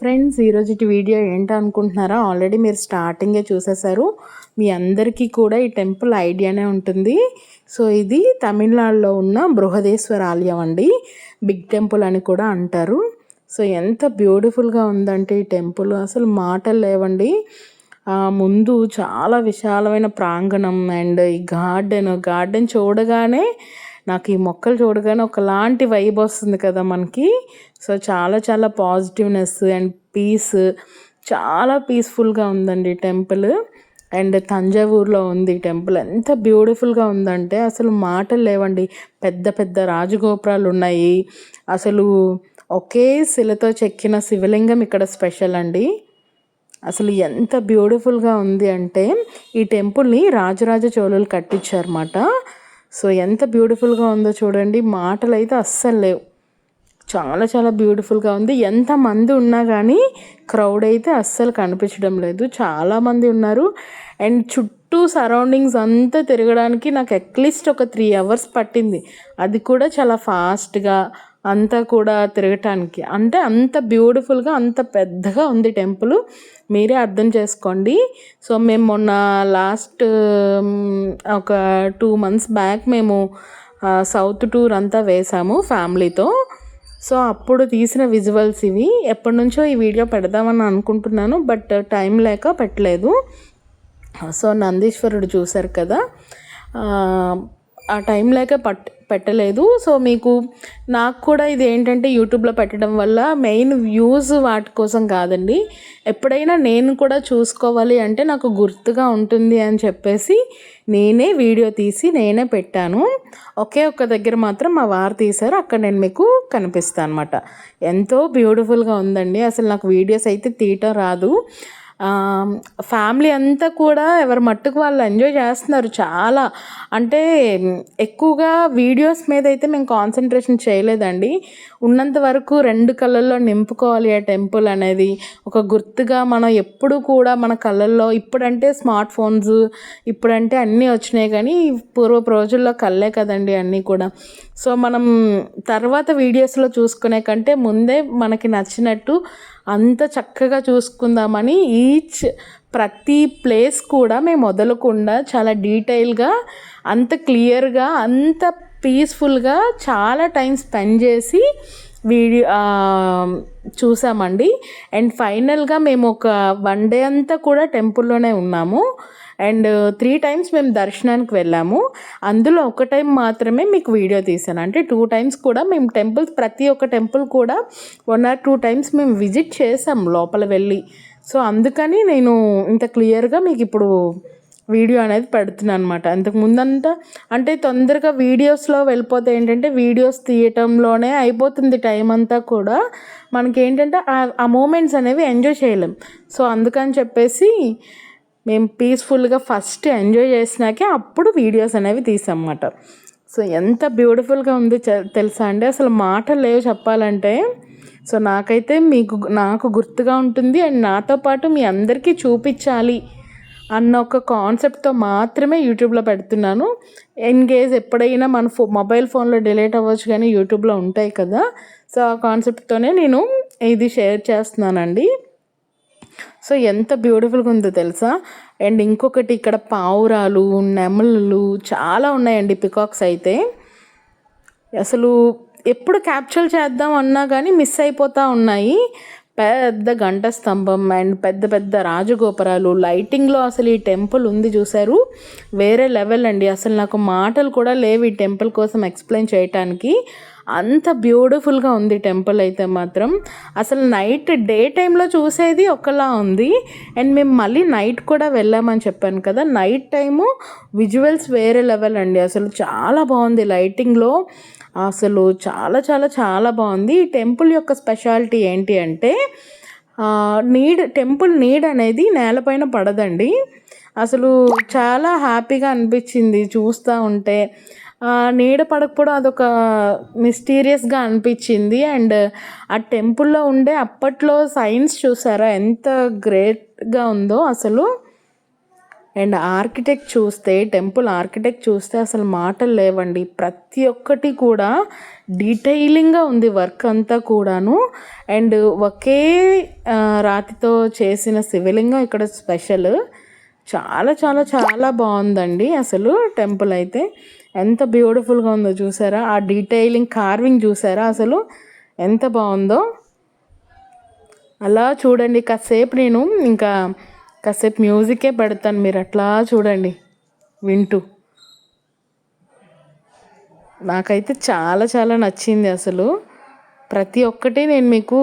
Friends ఈరోజు video ఏంటనుకుంటున్నారా? Already మీరు స్టార్టింగే చూసేశారు. మీ అందరికీ కూడా ఈ టెంపుల్ ఐడియానే ఉంటుంది. సో ఇది తమిళనాడులో ఉన్న బృహదేశ్వర ఆలయం అండి. బిగ్ టెంపుల్ అని కూడా అంటారు. సో ఎంత బ్యూటిఫుల్గా ఉందంటే ఈ టెంపుల్. అసలు మాటలు లేవండి. ముందు చాలా విశాలమైన ప్రాంగణం అండ్ ఈ గార్డెన్. గార్డెన్ చూడగానే నాకు ఈ మొక్కలు చూడగానే ఒకలాంటి వైబ్ వస్తుంది కదా మనకి. సో చాలా చాలా పాజిటివ్నెస్ అండ్ పీస్ చాలా పీస్ఫుల్గా ఉందండి టెంపుల్ అండ్ తంజావూరులో ఉంది టెంపుల్ ఎంత బ్యూటిఫుల్గా ఉందంటే అసలు మాటలు లేవండి. పెద్ద పెద్ద రాజగోపురాలు ఉన్నాయి. అసలు ఒకే శిలతో చెక్కిన శివలింగం ఇక్కడ స్పెషల్ అండి. అసలు ఎంత బ్యూటిఫుల్గా ఉంది అంటే ఈ టెంపుల్ని రాజరాజ చోళులు కట్టించారన్నమాట. సో ఎంత బ్యూటిఫుల్గా ఉందో చూడండి. మాటలు అయితే అస్సలు లేవు. చాలా చాలా బ్యూటిఫుల్గా ఉంది. ఎంతమంది ఉన్నా కానీ క్రౌడ్ అయితే అస్సలు కనిపించడం లేదు. చాలామంది ఉన్నారు. అండ్ చుట్టూ సరౌండింగ్స్ అంతా తిరగడానికి నాకు అట్లీస్ట్ ఒక త్రీ అవర్స్ పట్టింది. అది కూడా చాలా ఫాస్ట్గా అంతా కూడా తిరగటానికి. అంటే అంత బ్యూటిఫుల్గా అంత పెద్దగా ఉంది టెంపుల్. మీరే అర్థం చేసుకోండి. సో మేము మొన్న లాస్ట్ ఒక టూ మంత్స్ బ్యాక్ మేము సౌత్ టూర్ అంతా వేసాము ఫ్యామిలీతో. సో అప్పుడు తీసిన విజువల్స్ ఇవి. ఎప్పటి నుంచో ఈ వీడియో పెడదామని అనుకుంటున్నాను బట్ టైం లేక పెట్టలేదు. సో నందీశ్వరుడు చూశారు కదా. ఆ టైం లేక పట్ పెట్టలేదు. సో మీకు నాకు కూడా ఇది ఏంటంటే యూట్యూబ్లో పెట్టడం వల్ల మెయిన్ వ్యూస్ వాటి కోసం కాదండి. ఎప్పుడైనా నేను కూడా చూసుకోవాలి అంటే నాకు గుర్తుగా ఉంటుంది అని చెప్పేసి నేనే వీడియో తీసి నేనే పెట్టాను. ఒకే ఒక్క దగ్గర మాత్రం మా వారు తీశారు. అక్కడ నేను మీకు కనిపిస్తాను అనమాట ఎంతో బ్యూటిఫుల్గా ఉందండి. అసలు నాకు వీడియోస్ అయితే తీయటం రాదు. ఫ్యామిలీ అంతా కూడా ఎవరి మట్టుకు వాళ్ళు ఎంజాయ్ చేస్తున్నారు చాలా. అంటే ఎక్కువగా వీడియోస్ మీద అయితే మేము కాన్సన్ట్రేషన్ చేయలేదండి. ఉన్నంత వరకు రెండు కళ్ళల్లో నింపుకోవాలి ఆ టెంపుల్ అనేది. ఒక గుర్తుగా మనం ఎప్పుడు కూడా మన కళ్ళల్లో ఇప్పుడంటే స్మార్ట్ ఫోన్స్ ఇప్పుడంటే అన్నీ వచ్చినాయి కానీ పూర్వపు రోజుల్లో కళ్ళే కదండి అన్నీ కూడా. సో మనం తర్వాత వీడియోస్లో చూసుకునే కంటే ముందే మనకి నచ్చినట్టు అంత చక్కగా చూసుకుందామని ఈచ్ ప్రతి ప్లేస్ కూడా మేము వదలకుండా చాలా డీటెయిల్గా అంత క్లియర్గా అంత పీస్ఫుల్గా చాలా టైం స్పెండ్ చేసి వీడియో చూసామండి. అండ్ ఫైనల్గా మేము ఒక వన్ డే అంతా కూడా టెంపుల్లోనే ఉన్నాము. అండ్ త్రీ టైమ్స్ మేము దర్శనానికి వెళ్ళాము. అందులో ఒక టైం మాత్రమే మీకు వీడియో తీసాను అంటే టూ టైమ్స్ కూడా మేము టెంపుల్స్ ప్రతి ఒక్క టెంపుల్ కూడా వన్ ఆర్ టూ టైమ్స్ మేము విజిట్ చేసాం లోపల వెళ్ళి. సో అందుకని నేను ఇంత క్లియర్గా మీకు ఇప్పుడు వీడియో అనేది పెడుతున్నాను అనమాట అంతకు ముందంతా అంటే తొందరగా వీడియోస్లో వెళ్ళిపోతే ఏంటంటే వీడియోస్ తీయటంలోనే అయిపోతుంది టైం అంతా కూడా. మనకి ఏంటంటే ఆ మూమెంట్స్ అనేవి ఎంజాయ్ చేయలేం. సో అందుకని చెప్పేసి మేము పీస్ఫుల్గా ఫస్ట్ ఎంజాయ్ చేసినాకే అప్పుడు వీడియోస్ అనేవి తీసామన్నమాట. సో ఎంత బ్యూటిఫుల్గా ఉంది తెలుసా అండి? అసలు మాటలు లేవు చెప్పాలంటే. సో నాకైతే మీకు నాకు గుర్తుగా ఉంటుంది అండ్ నాతో పాటు మీ అందరికీ చూపించాలి అన్న ఒక కాన్సెప్ట్తో మాత్రమే యూట్యూబ్లో పెడుతున్నాను. ఎన్గేజ్ ఎప్పుడైనా మన ఫో మొబైల్ ఫోన్లో డిలీట్ అవ్వచ్చు కానీ యూట్యూబ్లో ఉంటాయి కదా. సో ఆ కాన్సెప్ట్తోనే నేను ఇది షేర్ చేస్తున్నానండి. సో ఎంత బ్యూటిఫుల్గా ఉందో తెలుసా? అండ్ ఇంకొకటి ఇక్కడ పావురాలు నెమళ్ళు చాలా ఉన్నాయండి పికాక్స్ అయితే. అసలు ఎప్పుడు క్యాప్చర్ చేద్దాం అన్నా కానీ మిస్ అయిపోతూ ఉన్నాయి. పెద్ద గంట స్తంభం అండ్ పెద్ద పెద్ద రాజగోపురాలు. లైటింగ్లో అసలు ఈ టెంపుల్ ఉంది చూసారు వేరే లెవెల్ అండి. అసలు నాకు మాటలు కూడా లేవు ఈ టెంపుల్ కోసం ఎక్స్ప్లెయిన్ చేయటానికి. అంత బ్యూటిఫుల్గా ఉంది టెంపుల్ అయితే మాత్రం. అసలు నైట్ డే టైంలో చూసేది ఒకలా ఉంది. అండ్ మేము మళ్ళీ నైట్ కూడా వెళ్ళామని చెప్పాను కదా. నైట్ టైము విజువల్స్ వేరే లెవెల్ అండి. అసలు చాలా బాగుంది లైటింగ్లో. అసలు చాలా చాలా చాలా బాగుంది. ఈ టెంపుల్ యొక్క స్పెషాలిటీ ఏంటి అంటే నీడ్ టెంపుల్ నీడ్ అనేది నేలపైన పడదండి. అసలు చాలా హ్యాపీగా అనిపించింది చూస్తూ ఉంటే. నీడ పడకపోవడం అదొక మిస్టీరియస్గా అనిపించింది. అండ్ ఆ టెంపుల్లో ఉండే అప్పట్లో సైన్స్ చూసారా ఎంత గ్రేట్గా ఉందో అసలు. అండ్ ఆర్కిటెక్ట్ చూస్తే టెంపుల్ ఆర్కిటెక్ట్ చూస్తే అసలు మాటలు లేవండి. ప్రతి ఒక్కటి కూడా డీటెయిలింగ్గా ఉంది వర్క్ అంతా కూడాను. అండ్ ఒకే రాతితో చేసిన శివలింగం ఇక్కడ స్పెషల్. చాలా చాలా చాలా బాగుందండి అసలు టెంపుల్ అయితే. ఎంత బ్యూటిఫుల్గా ఉందో చూసారా? ఆ డీటెయిలింగ్ కార్వింగ్ చూసారా అసలు? ఎంత బాగుందో. అలా చూడండి కాసేపు నేను ఇంకా కాసేపు మ్యూజికే పెడతాను మీరు అట్లా చూడండి వింటూ. నాకైతే చాలా చాలా నచ్చింది అసలు. ప్రతి ఒక్కటి నేను మీకు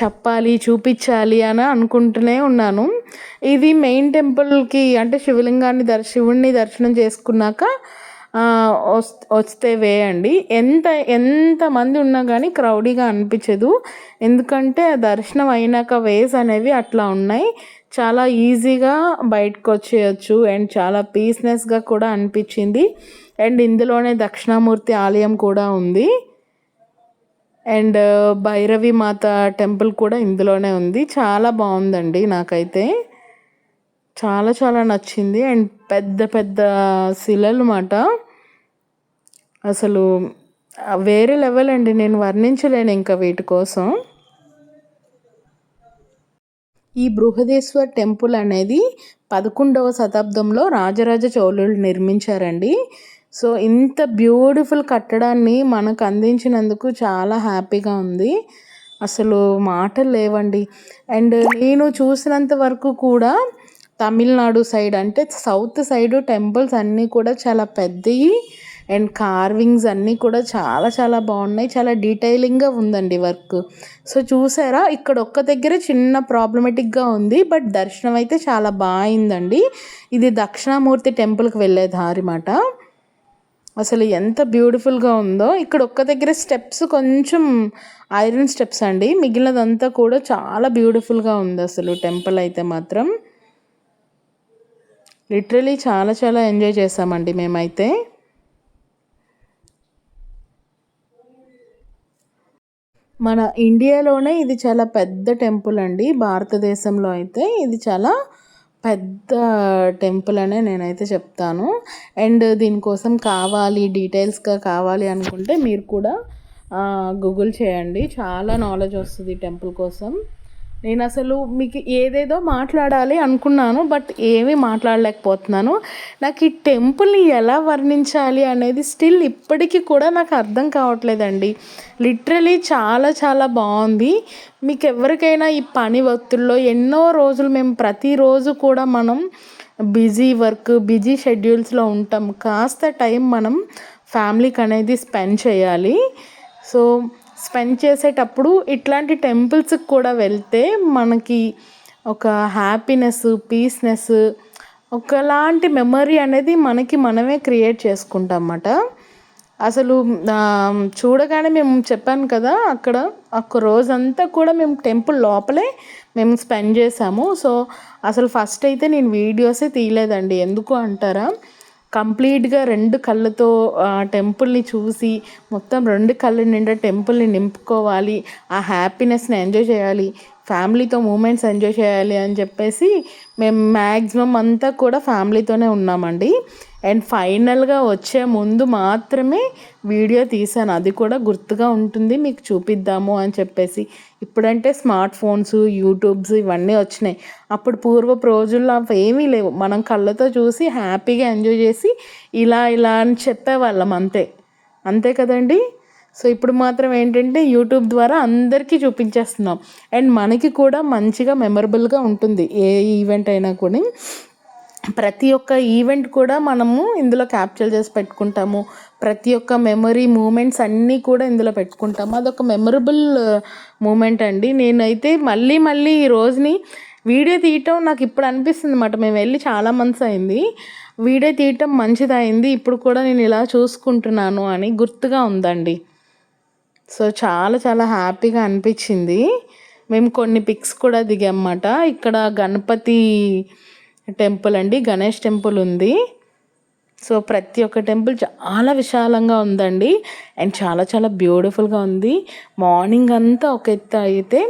చెప్పాలి చూపించాలి అని అనుకుంటూనే ఉన్నాను. ఇది మెయిన్ టెంపుల్కి అంటే శివలింగాన్ని దర్శ శివుణ్ణి దర్శనం చేసుకున్నాక వస్తే వేయండి ఎంత ఎంతమంది ఉన్నా కానీ క్రౌడీగా అనిపించదు. ఎందుకంటే దర్శనం అయినాక వేస్ అనేవి అట్లా ఉన్నాయి. చాలా ఈజీగా బయటకు వచ్చేయచ్చు అండ్ చాలా పీస్నెస్గా కూడా అనిపించింది. అండ్ ఇందులోనే దక్షిణామూర్తి ఆలయం కూడా ఉంది. అండ్ భైరవి మాత టెంపుల్ కూడా ఇందులోనే ఉంది. చాలా బాగుందండి నాకైతే. చాలా చాలా నచ్చింది. అండ్ పెద్ద పెద్ద శిలలు మాట. అసలు వేరే లెవెల్ అండి. నేను వర్ణించలేను ఇంకా వీటి కోసం. ఈ బృహదేశ్వర్ టెంపుల్ అనేది పదకొండవ శతాబ్దంలో రాజరాజ చోళులు నిర్మించారండి. సో ఇంత బ్యూటిఫుల్ కట్టడాన్ని మనకు అందించినందుకు చాలా హ్యాపీగా ఉంది. అసలు మాటలు లేవండి. అండ్ నేను చూసినంత వరకు కూడా తమిళనాడు సైడ్ అంటే సౌత్ సైడ్ టెంపుల్స్ అన్నీ కూడా చాలా పెద్దవి. అండ్ కార్వింగ్స్ అన్నీ కూడా చాలా చాలా బాగున్నాయి. చాలా డీటెయిలింగ్గా ఉందండి వర్క్. సో చూసారా? ఇక్కడ ఒక్క దగ్గర చిన్న ప్రాబ్లమెటిక్గా ఉంది. బట్ దర్శనం అయితే చాలా బాగుందండి ఇది దక్షిణామూర్తి టెంపుల్కి వెళ్ళే దారి మాట. అసలు ఎంత బ్యూటిఫుల్గా ఉందో. ఇక్కడ ఒక్క దగ్గర స్టెప్స్ కొంచెం ఐరన్ స్టెప్స్ అండి. మిగిలినదంతా కూడా చాలా బ్యూటిఫుల్గా ఉంది అసలు టెంపుల్ అయితే మాత్రం. లిటరలీ చాలా చాలా ఎంజాయ్ చేసామండి మేమైతే. మన ఇండియాలోనే ఇది చాలా పెద్ద టెంపుల్ అండి. భారతదేశంలో అయితే ఇది చాలా పెద్ద టెంపుల్ అనే నేనైతే చెప్తాను. అండ్ దీనికోసం కావాలి డీటెయిల్స్గా కావాలి అనుకుంటే మీరు కూడా గూగుల్ చేయండి. చాలా నాలెడ్జ్ వస్తుంది టెంపుల్ కోసం. నేను అసలు మీకు ఏదేదో మాట్లాడాలి అనుకున్నాను బట్ ఏమీ మాట్లాడలేకపోతున్నాను. నాకు ఈ టెంపుల్ని ఎలా వర్ణించాలి అనేది స్టిల్ ఇప్పటికీ కూడా నాకు అర్థం కావట్లేదండి. లిటరలీ చాలా చాలా బాగుంది. మీకు ఎవరికైనా ఈ పని ఒత్తిడిలో ఎన్నో రోజులు మేము ప్రతిరోజు కూడా మనం బిజీ వర్క్ బిజీ షెడ్యూల్స్లో ఉంటాం. కాస్త టైం మనం ఫ్యామిలీకి అనేది స్పెండ్ చేయాలి. సో స్పెండ్ చేసేటప్పుడు ఇట్లాంటి టెంపుల్స్కి కూడా వెళ్తే మనకి ఒక హ్యాపీనెస్ పీస్నెస్ ఒకలాంటి మెమరీ అనేది మనకి మనమే క్రియేట్ చేసుకుంటాం అన్నమాట అసలు చూడగానే మేము చెప్పాను కదా అక్కడ ఒక రోజంతా కూడా మేము టెంపుల్ లోపలే మేము స్పెండ్ చేసాము. సో అసలు ఫస్ట్ అయితే నేను వీడియోసే తీయలేదండి. ఎందుకు అంటారా? కంప్లీట్గా రెండు కళ్ళతో టెంపుల్ని చూసి మొత్తం రెండు కళ్ళ నిండా టెంపుల్ని నింపుకోవాలి ఆ హ్యాపీనెస్ని ఎంజాయ్ చేయాలి ఫ్యామిలీతో మూమెంట్స్ ఎంజాయ్ చేయాలి అని చెప్పేసి మేము మ్యాక్సిమం అంతా కూడా ఫ్యామిలీతోనే ఉన్నామండి. అండ్ ఫైనల్గా వచ్చే ముందు మాత్రమే వీడియో తీశాను. అది కూడా గుర్తుగా ఉంటుంది. మీకు చూపిద్దాము అని చెప్పేసి. ఇప్పుడంటే స్మార్ట్ ఫోన్స్ యూట్యూబ్స్ ఇవన్నీ వచ్చినాయి. అప్పుడు పూర్వపు రోజుల్లో అవి ఏమీ లేవు. మనం కళ్ళతో చూసి హ్యాపీగా ఎంజాయ్ చేసి ఇలా ఇలా అని చెప్పేవాళ్ళం అంతే. అంతే కదండి? సో ఇప్పుడు మాత్రం ఏంటంటే యూట్యూబ్ ద్వారా అందరికీ చూపించేస్తున్నాం. అండ్ మనకి కూడా మంచిగా మెమరబుల్గా ఉంటుంది. ఏ ఈవెంట్ అయినా కూడా. ప్రతి ఒక్క ఈవెంట్ కూడా మనము ఇందులో క్యాప్చర్ చేసి పెట్టుకుంటాము. ప్రతి ఒక్క మెమరీ మూమెంట్స్ అన్నీ కూడా ఇందులో పెట్టుకుంటాము. అదొక మెమరబుల్ మూమెంట్ అండి. నేనైతే మళ్ళీ మళ్ళీ ఈ రోజుని వీడియో తీయటం నాకు ఇప్పుడు అనిపిస్తుంది అన్నమాట. మేము వెళ్ళి చాలా మంత్స్ అయింది. వీడియో తీయటం మంచిది అయింది ఇప్పుడు కూడా నేను ఇలా చూసుకుంటున్నాను అని గుర్తుగా ఉందండి. సో చాలా చాలా హ్యాపీగా అనిపించింది. మేము కొన్ని పిక్స్ కూడా దిగామన్నమాట. ఇక్కడ గణపతి టెంపుల్ అండి. గణేష్ టెంపుల్ ఉంది. సో ప్రతి ఒక్క టెంపుల్ చాలా విశాలంగా ఉందండి. అండ్ చాలా చాలా బ్యూటిఫుల్గా ఉంది. మార్నింగ్ అంతా ఒక ఎత్తు అయితే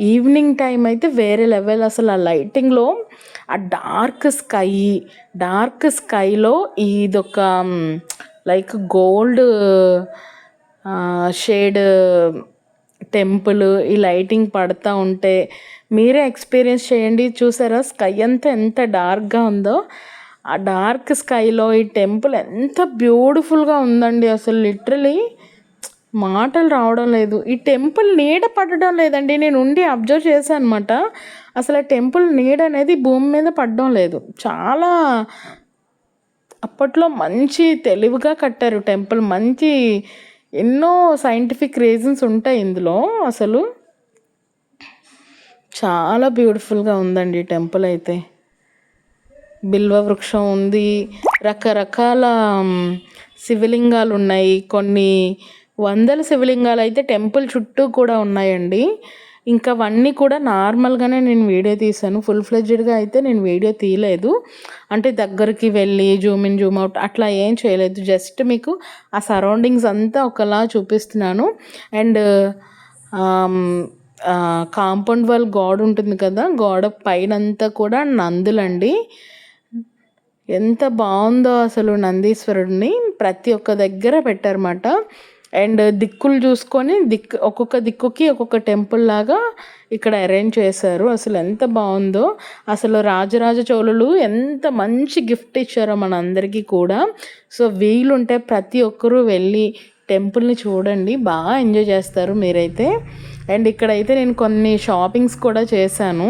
ఈవినింగ్ టైం అయితే వేరే లెవెల్ అసలు. ఆ లైటింగ్లో ఆ డార్క్ స్కై డార్క్ స్కైలో ఇదొక లైక్ గోల్డ్ షేడ్ టెంపుల్ ఈ లైటింగ్ పడుతూ ఉంటే మీరే ఎక్స్పీరియన్స్ చేయండి. చూసారా? స్కై అంతా ఎంత డార్క్గా ఉందో. ఆ డార్క్ స్కైలో ఈ టెంపుల్ ఎంత బ్యూటిఫుల్గా ఉందండి. అసలు లిటరలీ మాటలు రావడం లేదు. ఈ టెంపుల్ నీడ పడడం లేదండి. నేను ఉండి అబ్జర్వ్ చేశాను అనమాట అసలు ఆ టెంపుల్ నీడ అనేది భూమి మీద పడడం లేదు. చాలా అప్పట్లో మంచి తెలివిగా కట్టారు టెంపుల్. మంచి ఎన్నో సైంటిఫిక్ రీజన్స్ ఉంటాయి ఇందులో. అసలు చాలా బ్యూటిఫుల్గా ఉందండి టెంపుల్ అయితే. బిల్వ వృక్షం ఉంది. రకరకాల శివలింగాలు ఉన్నాయి. కొన్ని వందల శివలింగాలు అయితే టెంపుల్ చుట్టూ కూడా ఉన్నాయండి. ఇంకా అవన్నీ కూడా నార్మల్గానే నేను వీడియో తీసాను ఫుల్ ఫ్లెడ్జ్డ్గా అయితే నేను వీడియో తీయలేదు. అంటే దగ్గరికి వెళ్ళి జూమ్ ఇన్ జూమ్ అవుట్ అట్లా ఏం చేయలేదు. జస్ట్ మీకు ఆ సరౌండింగ్స్ అంతా ఒకలా చూపిస్తున్నాను. అండ్ కాంపౌండ్ వాల్ గోడ ఉంటుంది కదా గోడ పైనంతా కూడా నందులండి ఎంత బాగుందో అసలు నందీశ్వరుడిని. ప్రతి ఒక్క దగ్గర పెట్టారన్నమాట. అండ్ దిక్కులు చూసుకొని దిక్కు ఒక్కొక్క దిక్కుకి ఒక్కొక్క టెంపుల్ లాగా ఇక్కడ అరేంజ్ చేశారు. అసలు ఎంత బాగుందో. అసలు రాజరాజ చోళులు ఎంత మంచి గిఫ్ట్ ఇచ్చారో మన అందరికీ కూడా. సో వీలుంటే ప్రతి ఒక్కరూ వెళ్ళి టెంపుల్ని చూడండి. బాగా ఎంజాయ్ చేస్తారు మీరైతే. అండ్ ఇక్కడైతే నేను కొన్ని షాపింగ్స్ కూడా చేశాను.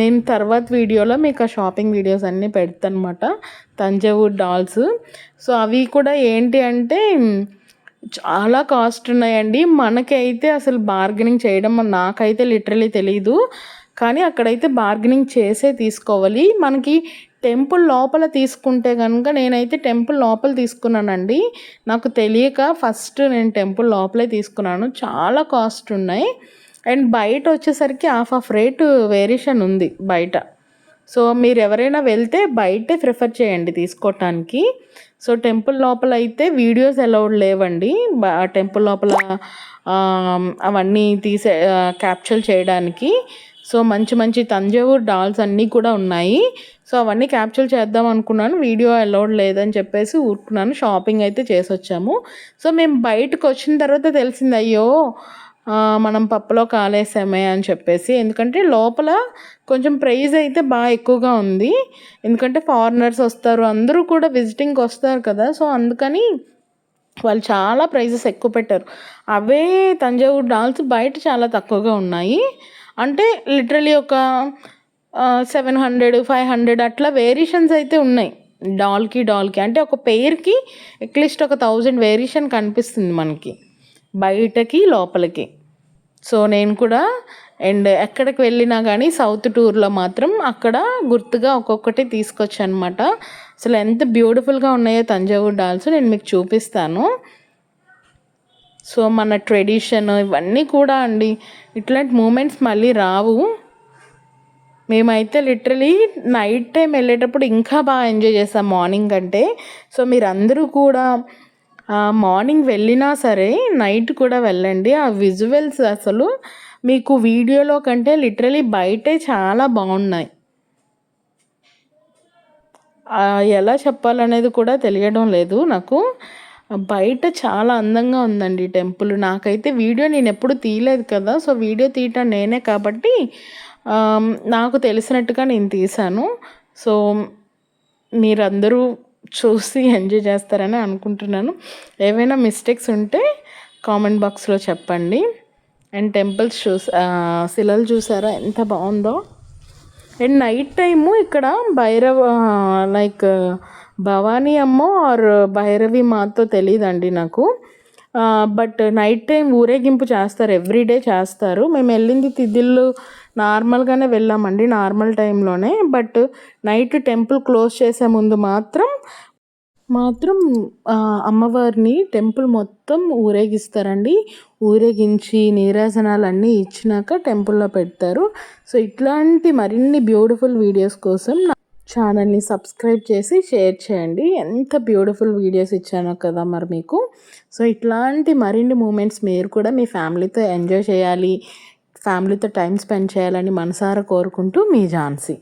నేను తర్వాత వీడియోలో మీకు ఆ షాపింగ్ వీడియోస్ అన్నీ పెడతాను అనమాట తంజావూర్ డాల్స్. సో అవి కూడా ఏంటి అంటే చాలా కాస్ట్ ఉన్నాయండి. మనకైతే అసలు బార్గెనింగ్ చేయడం నాకైతే లిటరలీ తెలీదు. కానీ అక్కడైతే బార్గెనింగ్ చేసే తీసుకోవాలి. మనకి టెంపుల్ లోపల తీసుకుంటే కనుక నేనైతే టెంపుల్ లోపల తీసుకున్నానండి. నాకు తెలియక ఫస్ట్ నేను టెంపుల్ లోపలే తీసుకున్నాను. చాలా కాస్ట్ ఉన్నాయి. అండ్ బయట వచ్చేసరికి హాఫ్ ఆఫ్ రేటు వేరియేషన్ ఉంది బయట. సో మీరు ఎవరైనా వెళ్తే బయటే ప్రిఫర్ చేయండి తీసుకోవటానికి సో టెంపుల్ లోపల అయితే వీడియోస్ అలౌడ్ లేవండి. టెంపుల్ లోపల అవన్నీ తీసే క్యాప్చర్ చేయడానికి. సో మంచి మంచి తంజావూర్ డాల్స్ అన్నీ కూడా ఉన్నాయి. సో అవన్నీ క్యాప్చర్ చేద్దాం అనుకున్నాను. వీడియో అలౌడ్ లేదని చెప్పేసి ఊరుకున్నాను. షాపింగ్ అయితే చేసి వచ్చాము సో మేము బయటకు వచ్చిన తర్వాత తెలిసింది అయ్యో మనం పప్పులో కాలేసామే అని చెప్పేసి. ఎందుకంటే లోపల కొంచెం ప్రైజ్ అయితే బాగా ఎక్కువగా ఉంది. ఎందుకంటే ఫారినర్స్ వస్తారు అందరూ కూడా విజిటింగ్కి వస్తారు కదా. సో అందుకని వాళ్ళు చాలా ప్రైజెస్ ఎక్కువ పెట్టారు. అవే తంజావూరు డాల్స్ బయట చాలా తక్కువగా ఉన్నాయి. అంటే లిటరలీ ఒక సెవెన్ హండ్రెడ్ ఫైవ్ హండ్రెడ్ అట్లా వేరియేషన్స్ అయితే ఉన్నాయి. డాల్కి డాల్కి. అంటే ఒక పెయిర్కి అట్లీస్ట్ ఒక థౌజండ్ వేరియేషన్ కనిపిస్తుంది మనకి. బయటకి లోపలికి. సో నేను కూడా అండ్ ఎక్కడికి వెళ్ళినా కానీ సౌత్ టూర్లో మాత్రం అక్కడ గుర్తుగా ఒక్కొక్కటి తీసుకొచ్చాను అనమాట అసలు ఎంత బ్యూటిఫుల్గా ఉన్నాయో తంజావూరు డాల్స్ నేను మీకు చూపిస్తాను. సో మన ట్రెడిషన్ ఇవన్నీ కూడా అండి. ఇట్లాంటి మూమెంట్స్ మళ్ళీ రావు. మేమైతే లిటరలీ నైట్ టైం వెళ్ళేటప్పుడు ఇంకా బాగా ఎంజాయ్ చేస్తాం మార్నింగ్ కంటే సో మీరందరూ కూడా మార్నింగ్ వెళ్ళినా సరే నైట్ కూడా వెళ్ళండి. ఆ విజువల్స్ అసలు మీకు వీడియోలో కంటే లిటరలీ బయటే చాలా బాగున్నాయి. ఎలా చెప్పాలనేది కూడా తెలియడం లేదు నాకు. బయట చాలా అందంగా ఉందండి టెంపుల్. నాకైతే వీడియో నేను ఎప్పుడు తీయలేదు కదా సో వీడియో తీయటం నేనే కాబట్టి నాకు తెలిసినట్టుగా నేను తీశాను. సో మీరందరూ చూసి ఎంజాయ్ చేస్తారని అనుకుంటున్నాను. ఏవైనా మిస్టేక్స్ ఉంటే కామెంట్ బాక్స్లో చెప్పండి. అండ్ టెంపుల్స్ చూసా శిలలు చూసారా? ఎంత బాగుందో. అండ్ నైట్ టైము ఇక్కడ భైరవ లైక్ భవానీ అమ్మ ఆర్ భైరవి మాతో తెలియదండి నాకు. బట్ నైట్ టైం ఊరేగింపు చేస్తారు. ఎవ్రీడే చేస్తారు. మేము వెళ్ళింది తిదిల్లు నార్మల్గానే వెళ్ళామండి నార్మల్ టైంలోనే. బట్ నైట్ టెంపుల్ క్లోజ్ చేసే ముందు మాత్రం మాత్రం అమ్మవారిని టెంపుల్ మొత్తం ఊరేగిస్తారండి. ఊరేగించి నీరాజనాలు అన్నీ ఇచ్చినాక టెంపుల్లో పెడతారు. సో ఇట్లాంటి మరిన్ని బ్యూటిఫుల్ వీడియోస్ కోసం నా ఛానల్ని సబ్స్క్రైబ్ చేసి షేర్ చేయండి. ఎంత బ్యూటిఫుల్ వీడియోస్ ఇచ్చానో కదా మరి మీకు. సో ఇట్లాంటి మరిన్ని మూమెంట్స్ మీరు కూడా మీ ఫ్యామిలీతో ఎంజాయ్ చేయాలి. ఫ్యామిలీతో టైం స్పెండ్ చేయాలని మనసారా కోరుకుంటూ మీ ఝాన్సీ.